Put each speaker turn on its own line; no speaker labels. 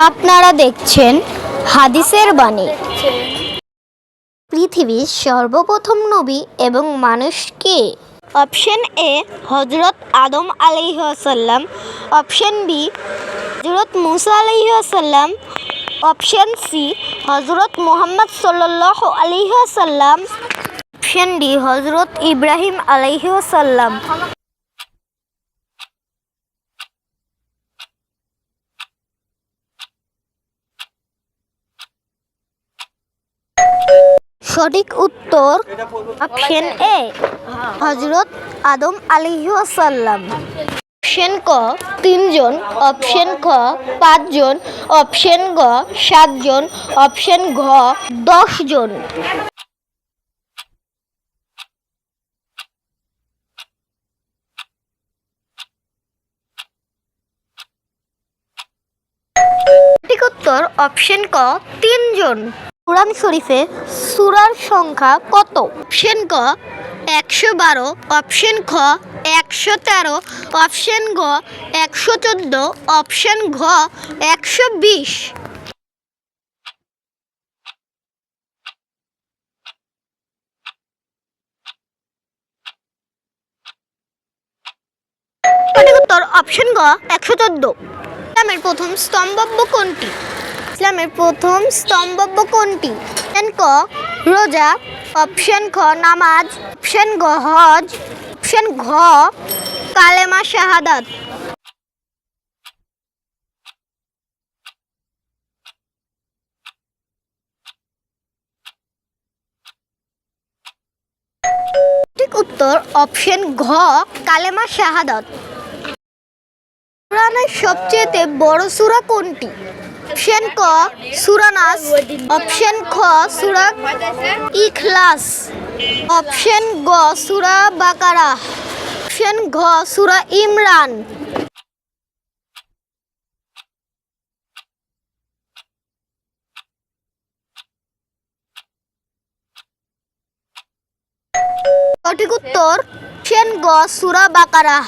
আপনারা দেখছেন হাদিসের বাণী। পৃথিবীর সর্বপ্রথম নবী এবং মানুষ কে? অপশন এ হজরত আদম আলিহাসাল্লাম অপশন বি হজরত মুসা আলিহাসাল্লাম অপশন সি হজরত মোহাম্মদ সাল্লাহ আলিহাসাল্লাম অপশন ডি হজরত ইব্রাহিম আলাইহাসাল্লাম সঠিক উত্তর অপশন এ। হজরত আদম আলিহাসাল্লাম অপশন ক, তিনজন। অপশন খ, পাঁচজন। অপশন গ, সাতজন। অপশন ঘ, দশজন। সঠিক উত্তর অপশন ক, তিনজন। কোরআন শরীফে সুরার সংখ্যা কত? অপশন ক, একশো বারো। অপশন খ, একশো তেরো। অপশন গ, একশো চোদ্দ। অপশন ঘ, একশো বিশ। অপশন গ, একশো চোদ্দ। প্রথম স্তম্ভব্য কোনটি? ইসলামের প্রথম স্তম্ভব্য কোনটি? ক, রোজা। অপশন খ, নামাজ। অপশন গ, হজ। অপশন ঘ, কালেমা শাহাদাত। উত্তর অপশন ঘ, কালেমা শাহাদাত। কোরআনের সবচেয়ে বড় সূরা কোনটি? অপশন ক সূরা নাস অপশন খ সূরা ইখলাস অপশন গ সূরা বাকারা অপশন ঘ সূরা ইমরান সঠিক উত্তর অপশন গ সূরা বাকারা